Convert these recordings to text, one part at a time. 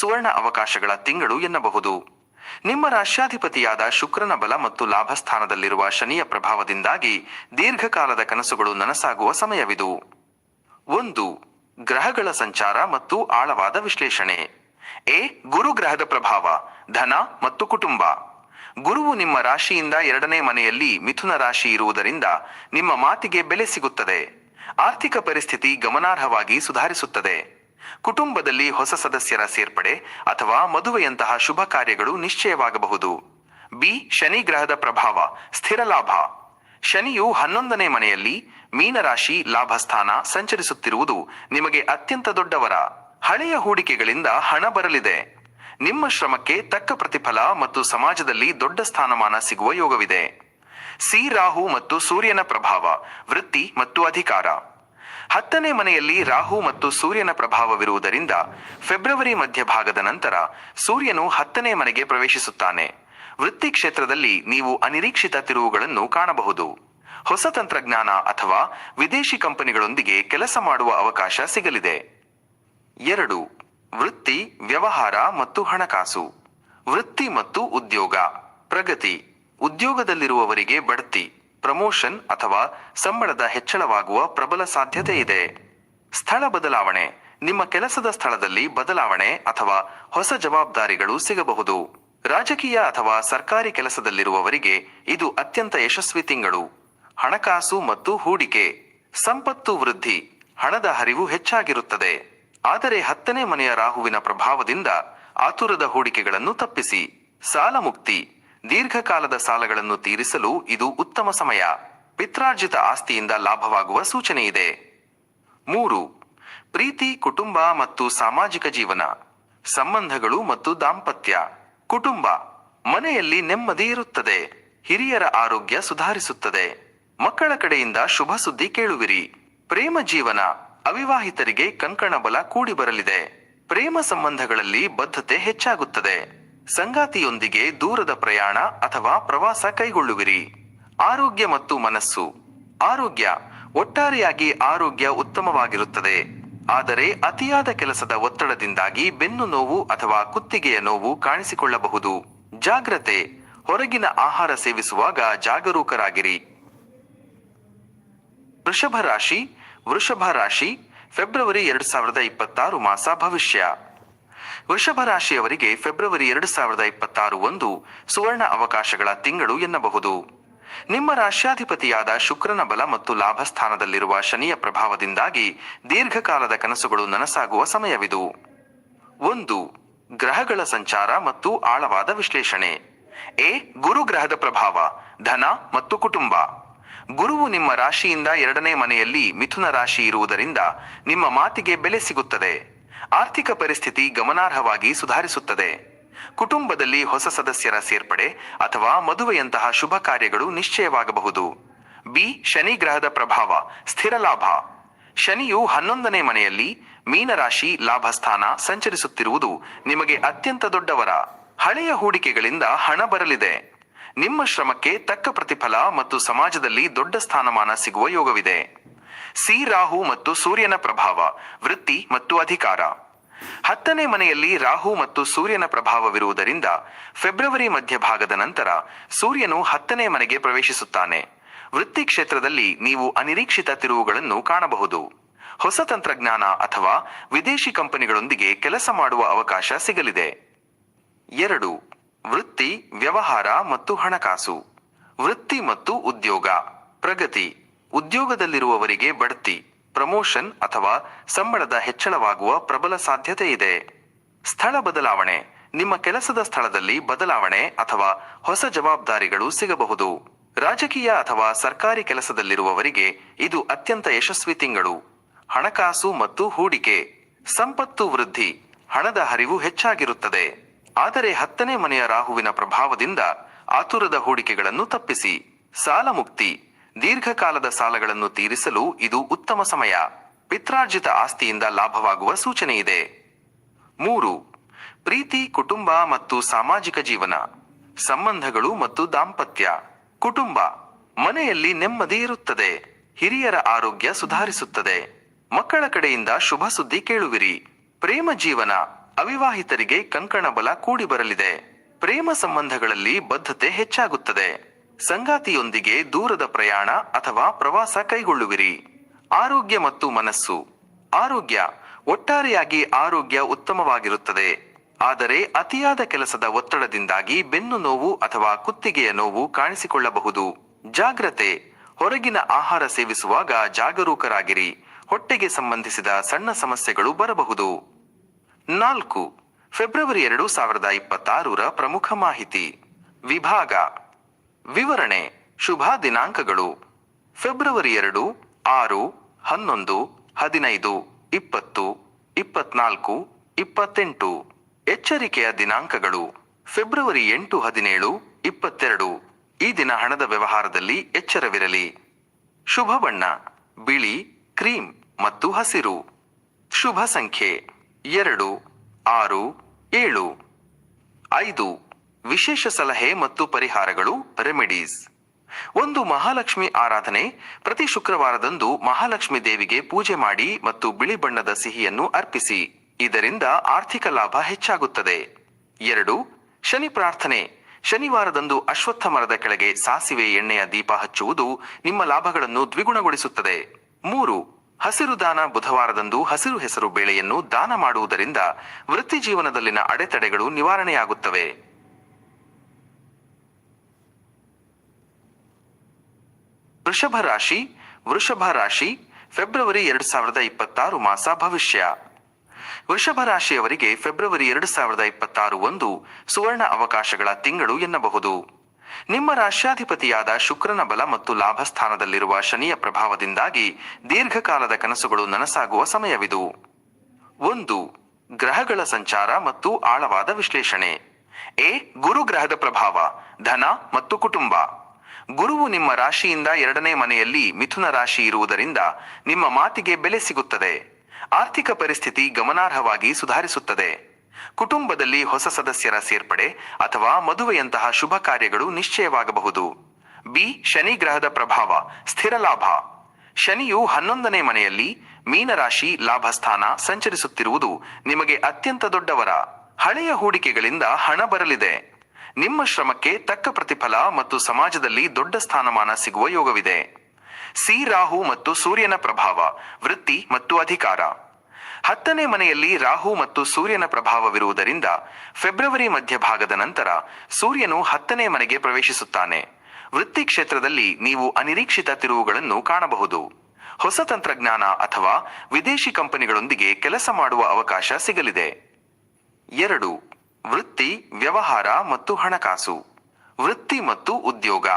ಸುವರ್ಣ ಅವಕಾಶಗಳ ತಿಂಗಳು ಎನ್ನಬಹುದು. ನಿಮ್ಮ ರಾಶ್ಯಾಧಿಪತಿಯಾದ ಶುಕ್ರನ ಬಲ ಮತ್ತು ಲಾಭಸ್ಥಾನದಲ್ಲಿರುವ ಶನಿಯ ಪ್ರಭಾವದಿಂದಾಗಿ ದೀರ್ಘಕಾಲದ ಕನಸುಗಳು ನನಸಾಗುವ ಸಮಯವಿದು. ಒಂದು, ಗ್ರಹಗಳ ಸಂಚಾರ ಮತ್ತು ಆಳವಾದ ವಿಶ್ಲೇಷಣೆ. ಎ, ಗುರು ಗ್ರಹದ ಪ್ರಭಾವ, ಧನ ಮತ್ತು ಕುಟುಂಬ. ಗುರುವು ನಿಮ್ಮ ರಾಶಿಯಿಂದ ಎರಡನೇ ಮನೆಯಲ್ಲಿ ಮಿಥುನ ರಾಶಿ ಇರುವುದರಿಂದ ನಿಮ್ಮ ಮಾತಿಗೆ ಬೆಲೆ ಸಿಗುತ್ತದೆ. ಆರ್ಥಿಕ ಪರಿಸ್ಥಿತಿ ಗಮನಾರ್ಹವಾಗಿ ಸುಧಾರಿಸುತ್ತದೆ. ಕುಟುಂಬದಲ್ಲಿ ಹೊಸ ಸದಸ್ಯರ ಸೇರ್ಪಡೆ ಅಥವಾ ಮದುವೆಯಂತಹ ಶುಭ ಕಾರ್ಯಗಳು ನಿಶ್ಚಯವಾಗಬಹುದು. ಬಿ. ಶನಿ ಗ್ರಹದ ಪ್ರಭಾವ, ಸ್ಥಿರ ಲಾಭ. ಶನಿಯು ಹನ್ನೊಂದನೇ ಮನೆಯಲ್ಲಿ ಮೀನರಾಶಿ ಲಾಭಸ್ಥಾನ ಸಂಚರಿಸುತ್ತಿರುವುದು ನಿಮಗೆ ಅತ್ಯಂತ ದೊಡ್ಡವರ. ಹಳೆಯ ಹೂಡಿಕೆಗಳಿಂದ ಹಣ ಬರಲಿದೆ. ನಿಮ್ಮ ಶ್ರಮಕ್ಕೆ ತಕ್ಕ ಪ್ರತಿಫಲ ಮತ್ತು ಸಮಾಜದಲ್ಲಿ ದೊಡ್ಡ ಸ್ಥಾನಮಾನ ಸಿಗುವ ಯೋಗವಿದೆ. ಸಿ. ರಾಹು ಮತ್ತು ಸೂರ್ಯನ ಪ್ರಭಾವ, ವೃತ್ತಿ ಮತ್ತು ಅಧಿಕಾರ. ಹತ್ತನೇ ಮನೆಯಲ್ಲಿ ರಾಹು ಮತ್ತು ಸೂರ್ಯನ ಪ್ರಭಾವವಿರುವುದರಿಂದ ಫೆಬ್ರವರಿ ಮಧ್ಯಭಾಗದ ನಂತರ ಸೂರ್ಯನು ಹತ್ತನೇ ಮನೆಗೆ ಪ್ರವೇಶಿಸುತ್ತಾನೆ. ವೃತ್ತಿ ಕ್ಷೇತ್ರದಲ್ಲಿ ನೀವು ಅನಿರೀಕ್ಷಿತ ತಿರುವುಗಳನ್ನು ಕಾಣಬಹುದು. ಹೊಸ ತಂತ್ರಜ್ಞಾನ ಅಥವಾ ವಿದೇಶಿ ಕಂಪನಿಗಳೊಂದಿಗೆ ಕೆಲಸ ಮಾಡುವ ಅವಕಾಶ ಸಿಗಲಿದೆ. ಎರಡು. ವೃತ್ತಿ, ವ್ಯವಹಾರ ಮತ್ತು ಹಣಕಾಸು. ವೃತ್ತಿ ಮತ್ತು ಉದ್ಯೋಗ. ಪ್ರಗತಿ. ಉದ್ಯೋಗದಲ್ಲಿರುವವರಿಗೆ ಬಡ್ತಿ. ಪ್ರಮೋಷನ್ ಅಥವಾ ಸಂಬಳದ ಹೆಚ್ಚಳವಾಗುವ ಪ್ರಬಲ ಸಾಧ್ಯತೆ ಇದೆ. ಸ್ಥಳ ಬದಲಾವಣೆ, ನಿಮ್ಮ ಕೆಲಸದ ಸ್ಥಳದಲ್ಲಿ ಬದಲಾವಣೆ ಅಥವಾ ಹೊಸ ಜವಾಬ್ದಾರಿಗಳು ಸಿಗಬಹುದು. ರಾಜಕೀಯ ಅಥವಾ ಸರ್ಕಾರಿ ಕೆಲಸದಲ್ಲಿರುವವರಿಗೆ ಇದು ಅತ್ಯಂತ ಯಶಸ್ವಿ ತಿಂಗಳು. ಹಣಕಾಸು ಮತ್ತು ಹೂಡಿಕೆ, ಸಂಪತ್ತು ವೃದ್ಧಿ, ಹಣದ ಹರಿವು ಹೆಚ್ಚಾಗಿರುತ್ತದೆ. ಆದರೆ ಹತ್ತನೇ ಮನೆಯ ರಾಹುವಿನ ಪ್ರಭಾವದಿಂದ ಆತುರದ ಹೂಡಿಕೆಗಳನ್ನು ತಪ್ಪಿಸಿ. ಸಾಲ ಮುಕ್ತಿ ದೀರ್ಘಕಾಲದ ಸಾಲಗಳನ್ನು ತೀರಿಸಲು ಇದು ಉತ್ತಮ ಸಮಯ. ಪಿತ್ರಾರ್ಜಿತ ಆಸ್ತಿಯಿಂದ ಲಾಭವಾಗುವ ಸೂಚನೆ ಇದೆ. ಮೂರು, ಪ್ರೀತಿ, ಕುಟುಂಬ ಮತ್ತು ಸಾಮಾಜಿಕ ಜೀವನ, ಸಂಬಂಧಗಳು ಮತ್ತು ದಾಂಪತ್ಯ. ಕುಟುಂಬ, ಮನೆಯಲ್ಲಿ ನೆಮ್ಮದಿ ಇರುತ್ತದೆ, ಹಿರಿಯರ ಆರೋಗ್ಯ ಸುಧಾರಿಸುತ್ತದೆ. ಮಕ್ಕಳ ಕಡೆಯಿಂದ ಶುಭ ಸುದ್ದಿ ಕೇಳುವಿರಿ. ಪ್ರೇಮ ಜೀವನ, ಅವಿವಾಹಿತರಿಗೆ ಕಂಕಣ ಬಲ ಕೂಡಿ ಬರಲಿದೆ ಪ್ರೇಮ ಸಂಬಂಧಗಳಲ್ಲಿ ಬದ್ಧತೆ ಹೆಚ್ಚಾಗುತ್ತದೆ. ಸಂಗಾತಿಯೊಂದಿಗೆ ದೂರದ ಪ್ರಯಾಣ ಅಥವಾ ಪ್ರವಾಸ ಕೈಗೊಳ್ಳುವಿರಿ. ಆರೋಗ್ಯ ಮತ್ತು ಮನಸ್ಸು. ಆರೋಗ್ಯ. ಒಟ್ಟಾರೆಯಾಗಿ ಆರೋಗ್ಯ ಉತ್ತಮವಾಗಿರುತ್ತದೆ. ಆದರೆ ಅತಿಯಾದ ಕೆಲಸದ ಒತ್ತಡದಿಂದಾಗಿ ಬೆನ್ನು ನೋವು ಅಥವಾ ಕುತ್ತಿಗೆಯ ನೋವು ಕಾಣಿಸಿಕೊಳ್ಳಬಹುದು. ಜಾಗ್ರತೆ. ಹೊರಗಿನ ಆಹಾರ ಸೇವಿಸುವಾಗ ಜಾಗರೂಕರಾಗಿರಿ. ವೃಷಭ ರಾಶಿ ವೃಷಭ ರಾಶಿ ಫೆಬ್ರವರಿ ಎರಡು ಸಾವಿರದ ಇಪ್ಪತ್ತಾರು ಮಾಸ ಭವಿಷ್ಯ. ವೃಷಭ ರಾಶಿಯವರಿಗೆ ಫೆಬ್ರವರಿ ಎರಡು ಸಾವಿರದ ಇಪ್ಪತ್ತಾರು ಒಂದು ಸುವರ್ಣ ಅವಕಾಶಗಳ ತಿಂಗಳು ಎನ್ನಬಹುದು. ನಿಮ್ಮ ರಾಶ್ಯಾಧಿಪತಿಯಾದ ಶುಕ್ರನ ಬಲ ಮತ್ತು ಲಾಭಸ್ಥಾನದಲ್ಲಿರುವ ಶನಿಯ ಪ್ರಭಾವದಿಂದಾಗಿ ದೀರ್ಘಕಾಲದ ಕನಸುಗಳು ನನಸಾಗುವ ಸಮಯವಿದು. ಒಂದು, ಗ್ರಹಗಳ ಸಂಚಾರ ಮತ್ತು ಆಳವಾದ ವಿಶ್ಲೇಷಣೆ. ಎ, ಗುರು ಗ್ರಹದ ಪ್ರಭಾವ, ಧನ ಮತ್ತು ಕುಟುಂಬ. ಗುರುವು ನಿಮ್ಮ ರಾಶಿಯಿಂದ ಎರಡನೇ ಮನೆಯಲ್ಲಿ ಮಿಥುನ ರಾಶಿ ಇರುವುದರಿಂದ ನಿಮ್ಮ ಮಾತಿಗೆ ಬೆಲೆ ಸಿಗುತ್ತದೆ. ಆರ್ಥಿಕ ಪರಿಸ್ಥಿತಿ ಗಮನಾರ್ಹವಾಗಿ ಸುಧಾರಿಸುತ್ತದೆ. ಕುಟುಂಬದಲ್ಲಿ ಹೊಸ ಸದಸ್ಯರ ಸೇರ್ಪಡೆ ಅಥವಾ ಮದುವೆಯಂತಹ ಶುಭ ಕಾರ್ಯಗಳು ನಿಶ್ಚಯವಾಗಬಹುದು. ಬಿ. ಶನಿ ಗ್ರಹದ ಪ್ರಭಾವ, ಸ್ಥಿರ ಲಾಭ. ಶನಿಯು ಹನ್ನೊಂದನೇ ಮನೆಯಲ್ಲಿ ಮೀನರಾಶಿ ಲಾಭಸ್ಥಾನ ಸಂಚರಿಸುತ್ತಿರುವುದು ನಿಮಗೆ ಅತ್ಯಂತ ದೊಡ್ಡವರ. ಹಳೆಯ ಹೂಡಿಕೆಗಳಿಂದ ಹಣ ಬರಲಿದೆ. ನಿಮ್ಮ ಶ್ರಮಕ್ಕೆ ತಕ್ಕ ಪ್ರತಿಫಲ ಮತ್ತು ಸಮಾಜದಲ್ಲಿ ದೊಡ್ಡ ಸ್ಥಾನಮಾನ ಸಿಗುವ ಯೋಗವಿದೆ. ಸಿ ರಾಹು ಮತ್ತು ಸೂರ್ಯನ ಪ್ರಭಾವ, ವೃತ್ತಿ ಮತ್ತು ಅಧಿಕಾರ. ಹತ್ತನೇ ಮನೆಯಲ್ಲಿ ರಾಹು ಮತ್ತು ಸೂರ್ಯನ ಪ್ರಭಾವವಿರುವುದರಿಂದ ಫೆಬ್ರವರಿ ಮಧ್ಯಭಾಗದ ನಂತರ ಸೂರ್ಯನು ಹತ್ತನೇ ಮನೆಗೆ ಪ್ರವೇಶಿಸುತ್ತಾನೆ. ವೃತ್ತಿ ಕ್ಷೇತ್ರದಲ್ಲಿ ನೀವು ಅನಿರೀಕ್ಷಿತ ತಿರುವುಗಳನ್ನು ಕಾಣಬಹುದು. ಹೊಸ ತಂತ್ರಜ್ಞಾನ ಅಥವಾ ವಿದೇಶಿ ಕಂಪನಿಗಳೊಂದಿಗೆ ಕೆಲಸ ಮಾಡುವ ಅವಕಾಶ ಸಿಗಲಿದೆ. ಎರಡು, ವೃತ್ತಿ, ವ್ಯವಹಾರ ಮತ್ತು ಹಣಕಾಸು. ವೃತ್ತಿ ಮತ್ತು ಉದ್ಯೋಗ, ಪ್ರಗತಿ. ಉದ್ಯೋಗದಲ್ಲಿರುವವರಿಗೆ ಬಡ್ತಿ, ಪ್ರಮೋಷನ್ ಅಥವಾ ಸಂಬಳದ ಹೆಚ್ಚಳವಾಗುವ ಪ್ರಬಲ ಸಾಧ್ಯತೆ ಇದೆ. ಸ್ಥಳ ಬದಲಾವಣೆ, ನಿಮ್ಮ ಕೆಲಸದ ಸ್ಥಳದಲ್ಲಿ ಬದಲಾವಣೆ ಅಥವಾ ಹೊಸ ಜವಾಬ್ದಾರಿಗಳು ಸಿಗಬಹುದು. ರಾಜಕೀಯ ಅಥವಾ ಸರ್ಕಾರಿ ಕೆಲಸದಲ್ಲಿರುವವರಿಗೆ ಇದು ಅತ್ಯಂತ ಯಶಸ್ವಿ ತಿಂಗಳು. ಹಣಕಾಸು ಮತ್ತು ಹೂಡಿಕೆ, ಸಂಪತ್ತು ವೃದ್ಧಿ, ಹಣದ ಹರಿವು ಹೆಚ್ಚಾಗಿರುತ್ತದೆ. ಆದರೆ ಹತ್ತನೇ ಮನೆಯ ರಾಹುವಿನ ಪ್ರಭಾವದಿಂದ ಆತುರದ ಹೂಡಿಕೆಗಳನ್ನು ತಪ್ಪಿಸಿ, ಸಾಲ ಮುಕ್ತಿ ದೀರ್ಘಕಾಲದ ಸಾಲಗಳನ್ನು ತೀರಿಸಲು ಇದು ಉತ್ತಮ ಸಮಯ. ಪಿತ್ರಾರ್ಜಿತ ಆಸ್ತಿಯಿಂದ ಲಾಭವಾಗುವ ಸೂಚನೆ ಇದೆ. ಮೂರು, ಪ್ರೀತಿ, ಕುಟುಂಬ ಮತ್ತು ಸಾಮಾಜಿಕ ಜೀವನ, ಸಂಬಂಧಗಳು ಮತ್ತು ದಾಂಪತ್ಯ. ಕುಟುಂಬ, ಮನೆಯಲ್ಲಿ ನೆಮ್ಮದಿ ಇರುತ್ತದೆ, ಹಿರಿಯರ ಆರೋಗ್ಯ ಸುಧಾರಿಸುತ್ತದೆ. ಮಕ್ಕಳ ಕಡೆಯಿಂದ ಶುಭ ಸುದ್ದಿ ಕೇಳುವಿರಿ. ಪ್ರೇಮ ಜೀವನ, ಅವಿವಾಹಿತರಿಗೆ ಕಂಕಣ ಬಲ ಕೂಡಿ ಬರಲಿದೆ ಪ್ರೇಮ ಸಂಬಂಧಗಳಲ್ಲಿ ಬದ್ಧತೆ ಹೆಚ್ಚಾಗುತ್ತದೆ. ಸಂಗಾತಿಯೊಂದಿಗೆ ದೂರದ ಪ್ರಯಾಣ ಅಥವಾ ಪ್ರವಾಸ ಕೈಗೊಳ್ಳುವಿರಿ. ಆರೋಗ್ಯ ಮತ್ತು ಮನಸ್ಸು. ಆರೋಗ್ಯ ಒಟ್ಟಾರೆಯಾಗಿ ಆರೋಗ್ಯ ಉತ್ತಮವಾಗಿರುತ್ತದೆ. ಆದರೆ ಅತಿಯಾದ ಕೆಲಸದ ಒತ್ತಡದಿಂದಾಗಿ ಬೆನ್ನು ನೋವು ಅಥವಾ ಕುತ್ತಿಗೆಯ ನೋವು ಕಾಣಿಸಿಕೊಳ್ಳಬಹುದು. ಜಾಗ್ರತೆ. ಹೊರಗಿನ ಆಹಾರ ಸೇವಿಸುವಾಗ ಜಾಗರೂಕರಾಗಿರಿ. ಹೊಟ್ಟೆಗೆ ಸಂಬಂಧಿಸಿದ ಸಣ್ಣ ಸಮಸ್ಯೆಗಳು ಬರಬಹುದು. ನಾಲ್ಕು. ಫೆಬ್ರವರಿ ಎರಡು ಸಾವಿರದ ಇಪ್ಪತ್ತಾರರ ಪ್ರಮುಖ ಮಾಹಿತಿ. ವಿಭಾಗ. ವಿವರಣೆ, ಶುಭ ದಿನಾಂಕಗಳು. ಫೆಬ್ರವರಿ ಎರಡು, ಆರು, ಹನ್ನೊಂದು, ಹದಿನೈದು, ಇಪ್ಪತ್ತು, ಇಪ್ಪತ್ನಾಲ್ಕು, ಇಪ್ಪತ್ತೆಂಟು. ಎಚ್ಚರಿಕೆಯ ದಿನಾಂಕಗಳು. ಫೆಬ್ರವರಿ ಎಂಟು, ಹದಿನೇಳು, ಇಪ್ಪತ್ತೆರಡು. ಈ ದಿನ ಹಣದ ವ್ಯವಹಾರದಲ್ಲಿ ಎಚ್ಚರವಿರಲಿ. ಶುಭ ಬಣ್ಣ, ಬಿಳಿ ಕ್ರೀಮ್ ಮತ್ತು ಹಸಿರು. ಶುಭ ಸಂಖ್ಯೆ, ಎರಡು, ಆರು, ಏಳು, ಐದು. ವಿಶೇಷ ಸಲಹೆ ಮತ್ತು ಪರಿಹಾರಗಳು ರೆಮಿಡೀಸ್ ಒಂದು ಮಹಾಲಕ್ಷ್ಮಿ ಆರಾಧನೆ, ಪ್ರತಿ ಶುಕ್ರವಾರದಂದು ಮಹಾಲಕ್ಷ್ಮಿ ದೇವಿಗೆ ಪೂಜೆ ಮಾಡಿ ಮತ್ತು ಬಿಳಿ ಬಣ್ಣದ ಸಿಹಿಯನ್ನು ಅರ್ಪಿಸಿ. ಇದರಿಂದ ಆರ್ಥಿಕ ಲಾಭ ಹೆಚ್ಚಾಗುತ್ತದೆ. ಎರಡು, ಶನಿ ಪ್ರಾರ್ಥನೆ. ಶನಿವಾರದಂದು ಅಶ್ವತ್ಥ ಮರದ ಕೆಳಗೆ ಸಾಸಿವೆ ಎಣ್ಣೆಯ ದೀಪ ಹಚ್ಚುವುದು ನಿಮ್ಮ ಲಾಭಗಳನ್ನು ದ್ವಿಗುಣಗೊಳಿಸುತ್ತದೆ. ಮೂರು, ಹಸಿರು ದಾನ ಬುಧವಾರದಂದು ಹಸಿರು ಹೆಸರು ಬೇಳೆಯನ್ನು ದಾನ ಮಾಡುವುದರಿಂದ ವೃತ್ತಿ ಜೀವನದಲ್ಲಿನ ಅಡೆತಡೆಗಳು ನಿವಾರಣೆಯಾಗುತ್ತವೆ. ವೃಷಭ ರಾಶಿ ವೃಷಭ ರಾಶಿ, ಫೆಬ್ರವರಿ ಎರಡು ಸಾವಿರದ ಇಪ್ಪತ್ತಾರು ಮಾಸ ಭವಿಷ್ಯ. ವೃಷಭ ರಾಶಿಯವರಿಗೆ ಫೆಬ್ರವರಿ ಎರಡು ಸಾವಿರದ ಇಪ್ಪತ್ತಾರು ಒಂದು ಸುವರ್ಣ ಅವಕಾಶಗಳ ತಿಂಗಳು ಎನ್ನಬಹುದು. ನಿಮ್ಮ ರಾಶ್ಯಾಧಿಪತಿಯಾದ ಶುಕ್ರನ ಬಲ ಮತ್ತು ಲಾಭ ಸ್ಥಾನದಲ್ಲಿರುವ ಶನಿಯ ಪ್ರಭಾವದಿಂದಾಗಿ ದೀರ್ಘಕಾಲದ ಕನಸುಗಳು ನನಸಾಗುವ ಸಮಯವಿದು. ಒಂದು, ಗ್ರಹಗಳ ಸಂಚಾರ ಮತ್ತು ಆಳವಾದ ವಿಶ್ಲೇಷಣೆ. ಎ ಗುರು ಗ್ರಹದ ಪ್ರಭಾವ, ಧನ ಮತ್ತು ಕುಟುಂಬ. ಗುರುವು ನಿಮ್ಮ ರಾಶಿಯಿಂದ ಎರಡನೇ ಮನೆಯಲ್ಲಿ ಮಿಥುನ ರಾಶಿ ಇರುವುದರಿಂದ ನಿಮ್ಮ ಮಾತಿಗೆ ಬೆಲೆ ಸಿಗುತ್ತದೆ. ಆರ್ಥಿಕ ಪರಿಸ್ಥಿತಿ ಗಮನಾರ್ಹವಾಗಿ ಸುಧಾರಿಸುತ್ತದೆ. ಕುಟುಂಬದಲ್ಲಿ ಹೊಸ ಸದಸ್ಯರ ಸೇರ್ಪಡೆ ಅಥವಾ ಮದುವೆಯಂತಹ ಶುಭ ಕಾರ್ಯಗಳು ನಿಶ್ಚಯವಾಗಬಹುದು. ಬಿ. ಶನಿ ಗ್ರಹದ ಪ್ರಭಾವ, ಸ್ಥಿರ ಲಾಭ. ಶನಿಯು ಹನ್ನೊಂದನೇ ಮನೆಯಲ್ಲಿ ಮೀನರಾಶಿ ಲಾಭಸ್ಥಾನ ಸಂಚರಿಸುತ್ತಿರುವುದು ನಿಮಗೆ ಅತ್ಯಂತ ದೊಡ್ಡವರ. ಹಳೆಯ ಹೂಡಿಕೆಗಳಿಂದ ಹಣ ಬರಲಿದೆ. ನಿಮ್ಮ ಶ್ರಮಕ್ಕೆ ತಕ್ಕ ಪ್ರತಿಫಲ ಮತ್ತು ಸಮಾಜದಲ್ಲಿ ದೊಡ್ಡ ಸ್ಥಾನಮಾನ ಸಿಗುವ ಯೋಗವಿದೆ. ಸಿ ರಾಹು ಮತ್ತು ಸೂರ್ಯನ ಪ್ರಭಾವ, ವೃತ್ತಿ ಮತ್ತು ಅಧಿಕಾರ. ಹತ್ತನೇ ಮನೆಯಲ್ಲಿ ರಾಹು ಮತ್ತು ಸೂರ್ಯನ ಪ್ರಭಾವವಿರುವುದರಿಂದ ಫೆಬ್ರವರಿ ಮಧ್ಯಭಾಗದ ನಂತರ ಸೂರ್ಯನು ಹತ್ತನೇ ಮನೆಗೆ ಪ್ರವೇಶಿಸುತ್ತಾನೆ. ವೃತ್ತಿ ಕ್ಷೇತ್ರದಲ್ಲಿ ನೀವು ಅನಿರೀಕ್ಷಿತ ತಿರುವುಗಳನ್ನು ಕಾಣಬಹುದು. ಹೊಸ ತಂತ್ರಜ್ಞಾನ ಅಥವಾ ವಿದೇಶಿ ಕಂಪನಿಗಳೊಂದಿಗೆ ಕೆಲಸ ಮಾಡುವ ಅವಕಾಶ ಸಿಗಲಿದೆ. ಎರಡು ವೃತ್ತಿ, ವ್ಯವಹಾರ ಮತ್ತು ಹಣಕಾಸು. ವೃತ್ತಿ ಮತ್ತು ಉದ್ಯೋಗ.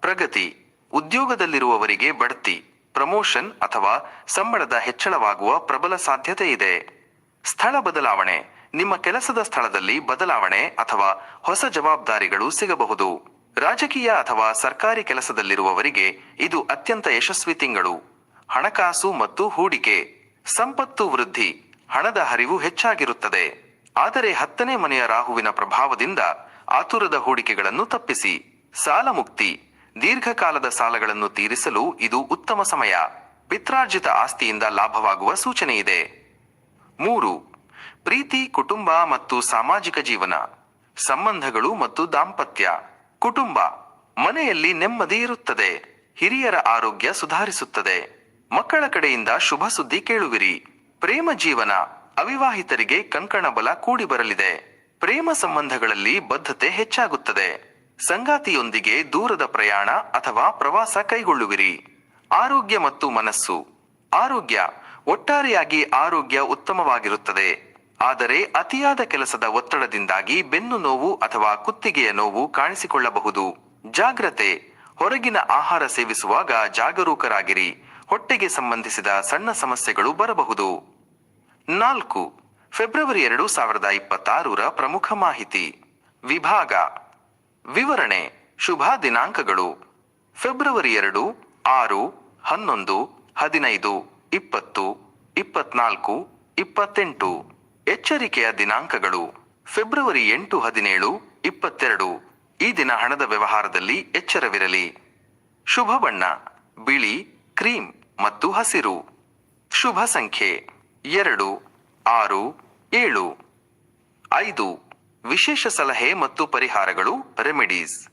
ಪ್ರಗತಿ. ಉದ್ಯೋಗದಲ್ಲಿರುವವರಿಗೆ ಬಡ್ತಿ, ಪ್ರಮೋಷನ್ ಅಥವಾ ಸಂಬಳದ ಹೆಚ್ಚಳವಾಗುವ ಪ್ರಬಲ ಸಾಧ್ಯತೆ ಇದೆ. ಸ್ಥಳ ಬದಲಾವಣೆ. ನಿಮ್ಮ ಕೆಲಸದ ಸ್ಥಳದಲ್ಲಿ ಬದಲಾವಣೆ ಅಥವಾ ಹೊಸ ಜವಾಬ್ದಾರಿಗಳು ಸಿಗಬಹುದು. ರಾಜಕೀಯ ಅಥವಾ ಸರ್ಕಾರಿ ಕೆಲಸದಲ್ಲಿರುವವರಿಗೆ ಇದು ಅತ್ಯಂತ ಯಶಸ್ವಿ ತಿಂಗಳು. ಹಣಕಾಸು ಮತ್ತು ಹೂಡಿಕೆ. ಸಂಪತ್ತು ವೃದ್ಧಿ. ಹಣದ ಹರಿವು ಹೆಚ್ಚಾಗಿರುತ್ತದೆ. ಆದರೆ ಹತ್ತನೇ ಮನೆಯ ರಾಹುವಿನ ಪ್ರಭಾವದಿಂದ ಆತುರದ ಹೂಡಿಕೆಗಳನ್ನು ತಪ್ಪಿಸಿ. ಸಾಲ ಮುಕ್ತಿ. ದೀರ್ಘಕಾಲದ ಸಾಲಗಳನ್ನು ತೀರಿಸಲು ಇದು ಉತ್ತಮ ಸಮಯ. ಪಿತ್ರಾರ್ಜಿತ ಆಸ್ತಿಯಿಂದ ಲಾಭವಾಗುವ ಸೂಚನೆ ಇದೆ. ಮೂರು. ಪ್ರೀತಿ, ಕುಟುಂಬ ಮತ್ತು ಸಾಮಾಜಿಕ ಜೀವನ. ಸಂಬಂಧಗಳು ಮತ್ತು ದಾಂಪತ್ಯ. ಕುಟುಂಬ. ಮನೆಯಲ್ಲಿ ನೆಮ್ಮದಿ ಇರುತ್ತದೆ. ಹಿರಿಯರ ಆರೋಗ್ಯ ಸುಧಾರಿಸುತ್ತದೆ. ಮಕ್ಕಳ ಕಡೆಯಿಂದ ಶುಭ ಸುದ್ದಿ ಕೇಳುವಿರಿ. ಪ್ರೇಮ ಜೀವನ. ಅವಿವಾಹಿತರಿಗೆ ಕಂಕಣ ಬಲ ಕೂಡಿ ಬರಲಿದೆ. ಪ್ರೇಮ ಸಂಬಂಧಗಳಲ್ಲಿ ಬದ್ಧತೆ ಹೆಚ್ಚಾಗುತ್ತದೆ. ಸಂಗಾತಿಯೊಂದಿಗೆ ದೂರದ ಪ್ರಯಾಣ ಅಥವಾ ಪ್ರವಾಸ ಕೈಗೊಳ್ಳುವಿರಿ. ಆರೋಗ್ಯ ಮತ್ತು ಮನಸ್ಸು. ಆರೋಗ್ಯ, ಒಟ್ಟಾರೆಯಾಗಿ ಆರೋಗ್ಯ ಉತ್ತಮವಾಗಿರುತ್ತದೆ. ಆದರೆ ಅತಿಯಾದ ಕೆಲಸದ ಒತ್ತಡದಿಂದಾಗಿ ಬೆನ್ನು ನೋವು ಅಥವಾ ಕುತ್ತಿಗೆಯ ನೋವು ಕಾಣಿಸಿಕೊಳ್ಳಬಹುದು. ಜಾಗ್ರತೆ, ಹೊರಗಿನ ಆಹಾರ ಸೇವಿಸುವಾಗ ಜಾಗರೂಕರಾಗಿರಿ. ಹೊಟ್ಟೆಗೆ ಸಂಬಂಧಿಸಿದ ಸಣ್ಣ ಸಮಸ್ಯೆಗಳು ಬರಬಹುದು. ನಾಲ್ಕು. ಫೆಬ್ರವರಿ ಎರಡು ಸಾವಿರದ ಇಪ್ಪತ್ತಾರರ ಪ್ರಮುಖ ಮಾಹಿತಿ. ವಿಭಾಗ. ವಿವರಣೆ. ಶುಭ ದಿನಾಂಕಗಳು. ಫೆಬ್ರವರಿ ಎರಡು, ಆರು, ಹನ್ನೊಂದು, ಹದಿನೈದು, ಇಪ್ಪತ್ತು, ಇಪ್ಪತ್ನಾಲ್ಕು, ಇಪ್ಪತ್ತೆಂಟು. ಎಚ್ಚರಿಕೆಯ ದಿನಾಂಕಗಳು. ಫೆಬ್ರವರಿ ಎಂಟು, ಹದಿನೇಳು, ಇಪ್ಪತ್ತೆರಡು. ಈ ದಿನ ಹಣದ ವ್ಯವಹಾರದಲ್ಲಿ ಎಚ್ಚರವಿರಲಿ. ಶುಭ ಬಣ್ಣ. ಬಿಳಿ, ಕ್ರೀಮ್ ಮತ್ತು ಹಸಿರು. ಶುಭ ಸಂಖ್ಯೆ. ಎರಡು, ಆರು, ಏಳು. ಐದು, ವಿಶೇಷ ಸಲಹೆ ಮತ್ತು ಪರಿಹಾರಗಳು, ರೆಮಿಡೀಸ್.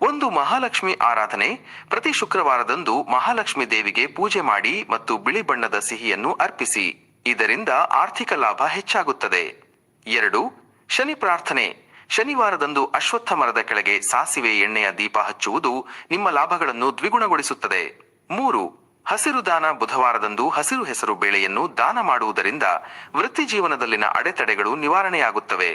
ಒಂದು ಮಹಾಲಕ್ಷ್ಮಿ ಆರಾಧನೆ, ಪ್ರತಿ ಶುಕ್ರವಾರದಂದು ಮಹಾಲಕ್ಷ್ಮಿ ದೇವಿಗೆ ಪೂಜೆ ಮಾಡಿ ಮತ್ತು ಬಿಳಿ ಬಣ್ಣದ ಸಿಹಿಯನ್ನು ಅರ್ಪಿಸಿ. ಇದರಿಂದ ಆರ್ಥಿಕ ಲಾಭ ಹೆಚ್ಚಾಗುತ್ತದೆ. ಎರಡು, ಶನಿ ಪ್ರಾರ್ಥನೆ. ಶನಿವಾರದಂದು ಅಶ್ವತ್ಥ ಮರದ ಕೆಳಗೆ ಸಾಸಿವೆ ಎಣ್ಣೆಯ ದೀಪ ಹಚ್ಚುವುದು ನಿಮ್ಮ ಲಾಭಗಳನ್ನು ದ್ವಿಗುಣಗೊಳಿಸುತ್ತದೆ. ಮೂರು ಹಸಿರು ದಾನ ಬುಧವಾರದಂದು ಹಸಿರು ಹೆಸರು ಬೇಳೆಯನ್ನು ದಾನ ಮಾಡುವುದರಿಂದ ವೃತ್ತಿ ಜೀವನದಲ್ಲಿನ ಅಡೆತಡೆಗಳು ನಿವಾರಣೆಯಾಗುತ್ತವೆ.